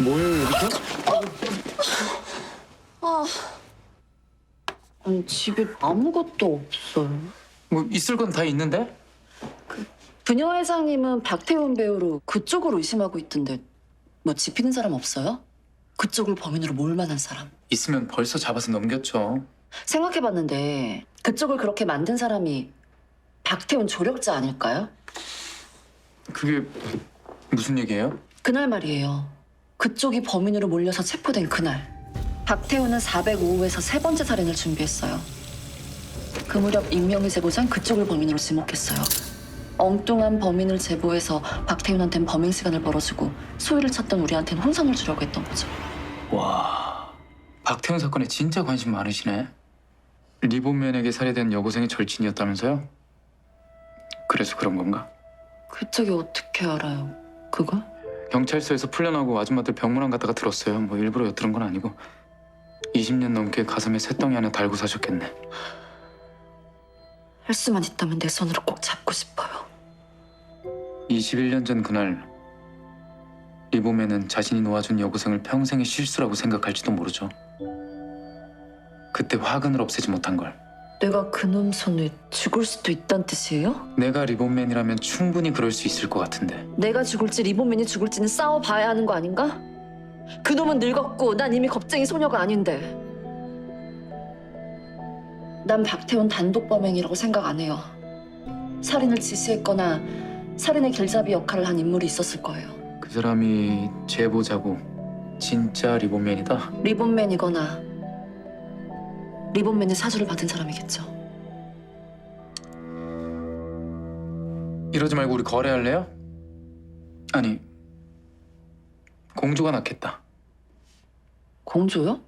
뭐예요 여기서? 아니 집에 아무것도 없어요. 뭐 있을 건 다 있는데? 분녀 회장님은 박태훈 배우로 그쪽으로 의심하고 있던데 뭐 집히는 사람 없어요? 그쪽을 범인으로 몰 만한 사람. 있으면 벌써 잡아서 넘겼죠. 생각해봤는데 그쪽을 그렇게 만든 사람이 박태훈 조력자 아닐까요? 그게 무슨 얘기예요? 그날 말이에요. 그쪽이 범인으로 몰려서 체포된 그날. 박태훈은 405호에서 세 번째 살인을 준비했어요. 그 무렵 익명의 제보자는 그쪽을 범인으로 지목했어요. 엉뚱한 범인을 제보해서 박태훈한텐 범행 시간을 벌어주고 소유를 찾던 우리한텐 혼선을 주려고 했던 거죠. 와, 박태훈 사건에 진짜 관심 많으시네. 리본맨에게 살해된 여고생이 절친이었다면서요? 그래서 그런 건가? 그쪽이 어떻게 알아요? 그걸? 경찰서에서 풀려나고 아줌마들 병문안 갔다가 들었어요. 뭐 일부러 엿들은 건 아니고 20년 넘게 가슴에 새덩이 하나 달고 사셨겠네. 할 수만 있다면 내 손으로 꼭 잡고 싶어요. 21년 전 그날 리보맨은 자신이 놓아준 여고생을 평생의 실수라고 생각할지도 모르죠. 그때 화근을 없애지 못한 걸. 내가 그놈 손에 죽을 수도 있단 뜻이에요? 내가 리본맨이라면 충분히 그럴 수 있을 것 같은데. 내가 죽을지 리본맨이 죽을지는 싸워봐야 하는 거 아닌가? 그놈은 늙었고 난 이미 겁쟁이 소녀가 아닌데 난 박태훈 단독 범행이라고 생각 안 해요 살인을 지시했거나 살인의 길잡이 역할을 한 인물이 있었을 거예요 그 사람이 제보자고 진짜 리본맨이다. 리본맨이거나 리본맨의 사주를 받은 사람이겠죠 이러지 말고 우리 거래할래요? 아니 공주가 낫겠다. 공조요?